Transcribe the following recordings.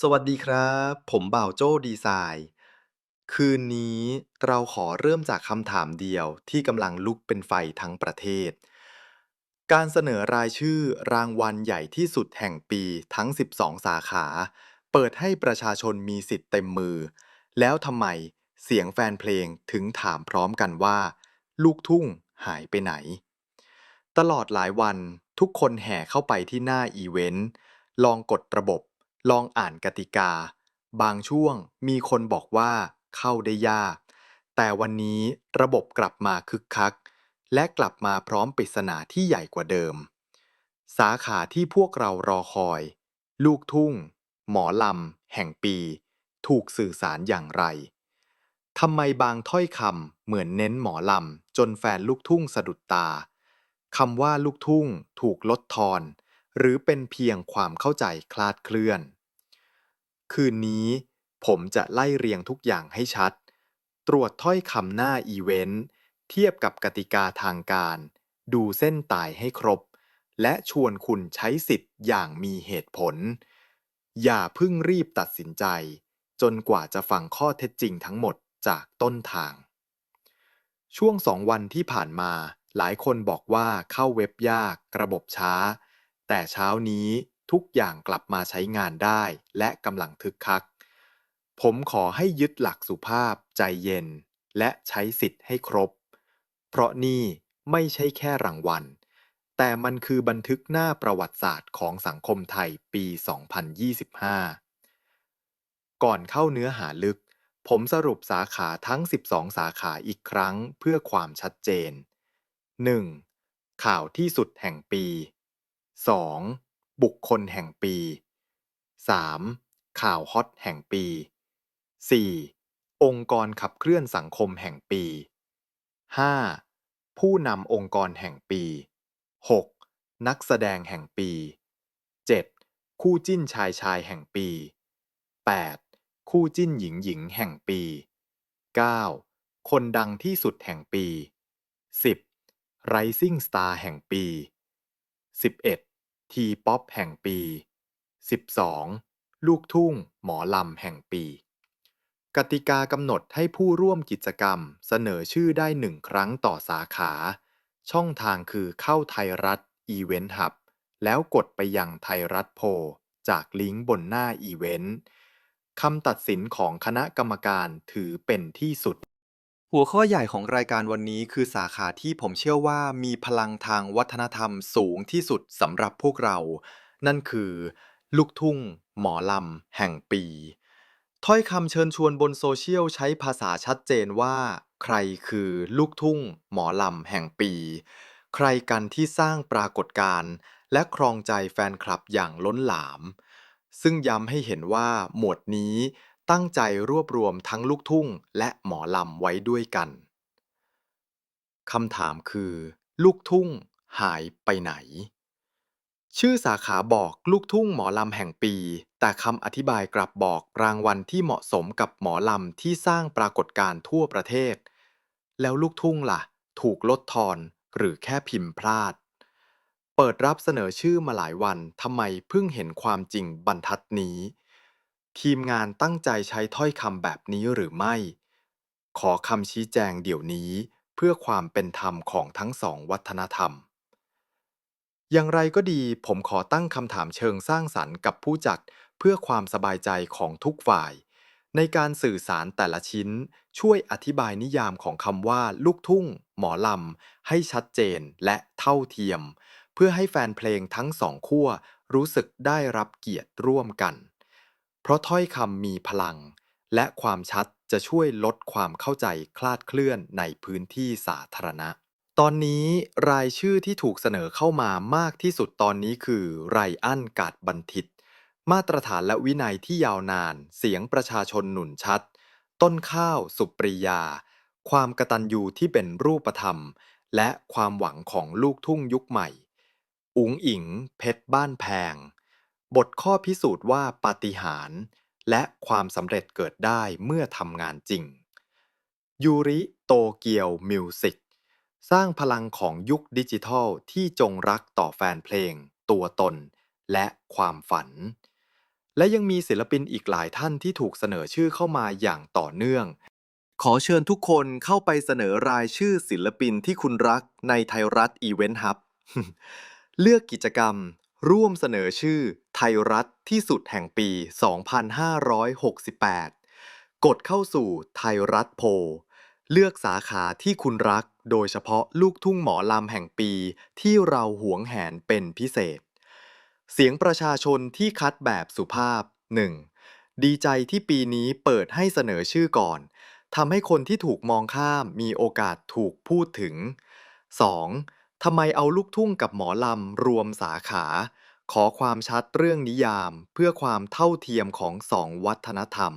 สวัสดีครับ ผมบ่าวโจ้ดีไซน์ คืนนี้เราขอเริ่มจากคำถามเดียวที่กำลังลุกเป็นไฟทั้งประเทศ การเสนอรายชื่อรางวัลใหญ่ที่สุดแห่งปีทั้ง 12 สาขา เปิดให้ประชาชนมีสิทธิ์เต็มมือ แล้วทำไมเสียงแฟนเพลงถึงถามพร้อมกันว่า ลูกทุ่งหายไปไหน ตลอดหลายวันทุกคนแห่เข้าไปที่หน้าอีเวนต์ ลองกดระบบ ลองอ่านกติกา บางช่วงมีคนบอกว่าเข้าได้ยาก แต่วันนี้ระบบกลับมาคึกคัก และกลับมาพร้อมปริศนาที่ใหญ่กว่าเดิม สาขาที่พวกเรารอคอย ลูกทุ่ง หมอลำ แห่งปี ถูกสื่อสารอย่างไรทำไมบางถ้อยคำเหมือนเน้นหมอลำ จนแฟนลูกทุ่งสะดุดตาคำว่าลูกทุ่งถูกลดทอน หรือเป็นเพียงความเข้าใจคลาดเคลื่อน คืนนี้ ผมจะไล่เรียงทุกอย่างให้ชัด ตรวจถ้อยคำหน้าอีเวนต์ เทียบกับกติกาทางการ ดูเส้นตายให้ครบ และชวนคุณใช้สิทธิ์อย่างมีเหตุผล อย่าเพิ่งรีบตัดสินใจ จนกว่าจะฟังข้อเท็จจริงทั้งหมดจากต้นทาง ช่วงสองวันที่ผ่านมาหลายคนบอกว่าเข้าเว็บยากระบบช้า แต่เช้านี้ ทุกอย่างกลับมาใช้งานได้และกำลังทึกคัก ผมขอให้ยึดหลักสุภาพใจเย็น และใช้สิทธิ์ให้ครบ เพราะนี่ไม่ใช่แค่รางวัล แต่มันคือบันทึกหน้าประวัติศาสตร์ของสังคมไทยปี 2025 ก่อนเข้าเนื้อหาลึก ผมสรุปสาขาทั้ง 12 สาขาอีกครั้งเพื่อความชัดเจน 1. ข่าวที่สุดแห่งปี 2. บุคคลแห่งปี 3. ข่าวฮอตแห่งปี 4. องค์กรขับเคลื่อนสังคมแห่งปี 5. ผู้นำองค์กรแห่งปี 6. นักแสดงแห่งปี 7. คู่จิ้นชายชายแห่งปี 8. คู่จิ้นหญิงหญิงแห่งปี 9. คนดังที่สุดแห่งปี 10. Rising Star แห่งปี 11. ทีป๊อปแห่งปี 12. ลูกทุ่ง หมอลำแห่งปี กติกากำหนดให้ผู้ร่วมกิจกรรมเสนอชื่อได้หนึ่งครั้งต่อสาขา ช่องทางคือเข้าไทยรัฐอีเวนต์หับแล้วกดไปยังไทยรัฐโพลจากลิงก์บนหน้าอีเวนต์คำตัดสินของคณะกรรมการถือเป็นที่สุด หัวข้อใหญ่ของรายการวันนี้คือสาขาที่ผมเชื่อว่ามีพลังทางวัฒนธรรมสูงที่สุดสำหรับพวกเรา นั่นคือ ลูกทุ่ง หมอลำ แห่งปี ถ้อยคำเชิญชวนบนโซเชียลใช้ภาษาชัดเจนว่า ใครคือลูกทุ่ง หมอลำ แห่งปี ใครกันที่สร้างปรากฏการณ์ และครองใจแฟนคลับอย่างล้นหลาม ซึ่งย้ำให้เห็นว่าหมวดนี้ ตั้งใจรวบรวมทั้งลูกทุ่งและหมอลำไว้ด้วยกันคำถามคือ ลูกทุ่งหายไปไหน ชื่อสาขาบอกลูกทุ่งหมอลำแห่งปี แต่คำอธิบายกลับบอกรางวัลที่เหมาะสมกับหมอลำที่สร้างปรากฏการณ์ทั่วประเทศ แล้วลูกทุ่งล่ะ ถูกลดทอนหรือแค่พิมพ์พลาด เปิดรับเสนอชื่อมาหลายวันทำไมเพิ่งเห็นความจริงบรรทัดนี้ ทีมงานตั้งใจใช้ถ้อยคำแบบนี้หรือไม่ ขอคำชี้แจงเดี๋ยวนี้เพื่อความเป็นธรรมของทั้งสองวัฒนธรรม อย่างไรก็ดีผมขอตั้งคำถามเชิงสร้างสรรค์กับผู้จัดเพื่อความสบายใจของทุกฝ่าย ในการสื่อสารแต่ละชิ้นช่วยอธิบายนิยามของคำว่า ลูกทุ่ง หมอลำ ให้ชัดเจนและเท่าเทียม เพื่อให้แฟนเพลงทั้งสองขั้วรู้สึกได้รับเกียรติร่วมกัน เพราะถ้อยคำมีพลัง และความชัดจะช่วยลดความเข้าใจคลาดเคลื่อนในพื้นที่สาธารณะ ตอนนี้รายชื่อที่ถูกเสนอเข้ามามากที่สุดตอนนี้คือไรอันกาดบันทิต มาตรฐานและวินัยที่ยาวนาน เสียงประชาชนหนุนชัด ต้นข้าวสุปรียา ความกระตัญญูที่เป็นรูปธรรม และความหวังของลูกทุ่งยุคใหม่ อุ๋งอิง เพชรบ้านแพง บทข้อพิสูจน์ว่าปาฏิหาริย์และความสำเร็จเกิดได้เมื่อทำงานจริง ยูริโตเกียวมิวสิกสร้างพลังของยุคดิจิทัลที่จงรักต่อแฟนเพลง ตัวตน และความฝัน และยังมีศิลปินอีกหลายท่านที่ถูกเสนอชื่อเข้ามาอย่างต่อเนื่อง ขอเชิญทุกคนเข้าไปเสนอรายชื่อศิลปินที่คุณรักในไทยรัฐอีเวนต์ฮับ เลือกกิจกรรม ร่วมเสนอชื่อไทยรัฐที่สุดแห่งปี 2568 กดเข้าสู่ไทยรัฐโพลเลือกสาขาที่คุณรัก โดยเฉพาะลูกทุ่งหมอลำแห่งปีที่เราหวงแหนเป็นพิเศษ เสียงประชาชนที่คัดแบบสุภาพ 1. ดีใจที่ปีนี้เปิดให้เสนอชื่อก่อนทำให้คนที่ถูกมองข้ามมีโอกาสถูกพูดถึง 2. ทำไมเอาลูกทุ่งกับหมอลำรวมสาขา ขอความชัดเรื่องนิยามเพื่อความเท่าเทียมของสองวัฒนธรรม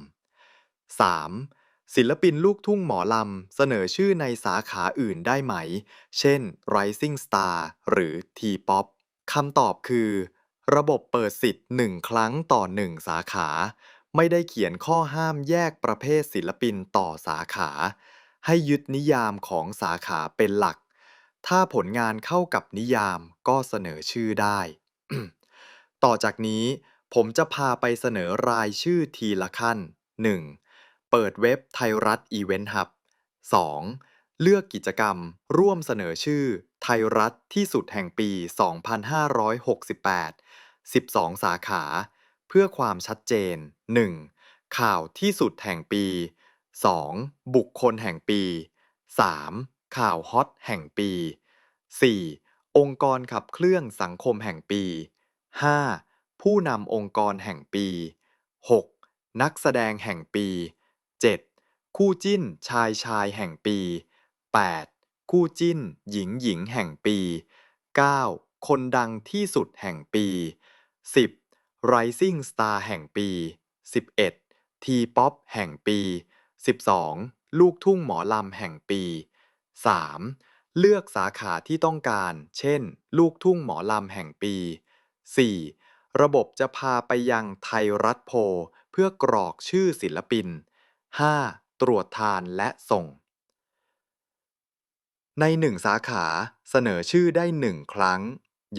3. ศิลปินลูกทุ่งหมอลำ เสนอชื่อในสาขาอื่นได้ไหม เช่น Rising Star หรือ T-POP คำตอบคือ ระบบเปิดสิทธิ์ 1 ครั้งต่อ 1 สาขา ไม่ได้เขียนข้อห้ามแยกประเภทศิลปินต่อสาขา ให้ยึดนิยามของสาขาเป็นหลัก ถ้าผลงานเข้ากับนิยามก็เสนอชื่อได้ ต่อจากนี้ผมจะพาไปเสนอรายชื่อทีละขั้น 1. เปิดเว็บไทยรัฐอีเวนต์ฮับ 2. เลือกกิจกรรม ร่วมเสนอชื่อ ไทยรัฐที่สุดแห่งปี 2568 12 สาขา เพื่อความชัดเจน 1. ข่าวที่สุดแห่งปี 2. บุคคลแห่งปี 3. ข่าวฮอตแห่งปี 4. องค์กรขับเคลื่อนสังคมแห่งปี 5. ผู้นำองค์กรแห่งปี 6. นักแสดงแห่งปี 7. คู่จิ้นชายชายแห่งปี 8. คู่จิ้นหญิงหญิงแห่งปี 9. คนดังที่สุดแห่งปี 10. Rising Star แห่งปี 11. T-POP แห่งปี 12. ลูกทุ่งหมอลำแห่งปี 3. เลือกสาขาที่ต้องการ เช่น ลูกทุ่งหมอลำแห่งปี 4. ระบบจะพาไปยังไทยรัฐโพเพื่อกรอกชื่อศิลปิน 5. ตรวจทานและส่ง ในหนึ่งสาขาเสนอชื่อได้หนึ่งครั้ง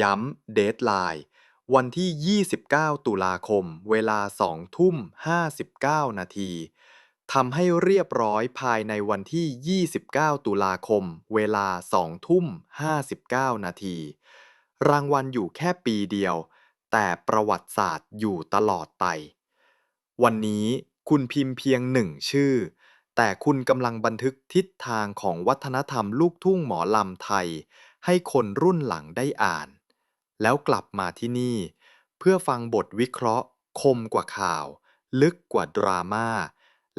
ย้ำเดทไลน์วันที่ 29 ตุลาคม เวลา 2 ทุ่ม 59 นาที ทำให้เรียบร้อยภายในวันที่ 29 ตุลาคม เวลา 2 ทุ่ม 59 นาที รางวัลอยู่แค่ปีเดียว แต่ประวัติศาสตร์อยู่ตลอดไป วันนี้คุณพิมพ์เพียงหนึ่งชื่อ แต่คุณกำลังบันทึกทิศทางของวัฒนธรรมลูกทุ่งหมอลำไทย ให้คนรุ่นหลังได้อ่าน แล้วกลับมาที่นี่ เพื่อฟังบทวิเคราะห์ คมกว่าข่าว ลึกกว่าดราม่า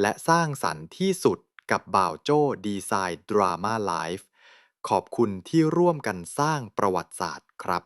และสร้างสรรค์ที่สุดกับบ่าวโจ้ดีไซน์ดราม่าไลฟ์ขอบคุณที่ร่วมกันสร้างประวัติศาสตร์ครับ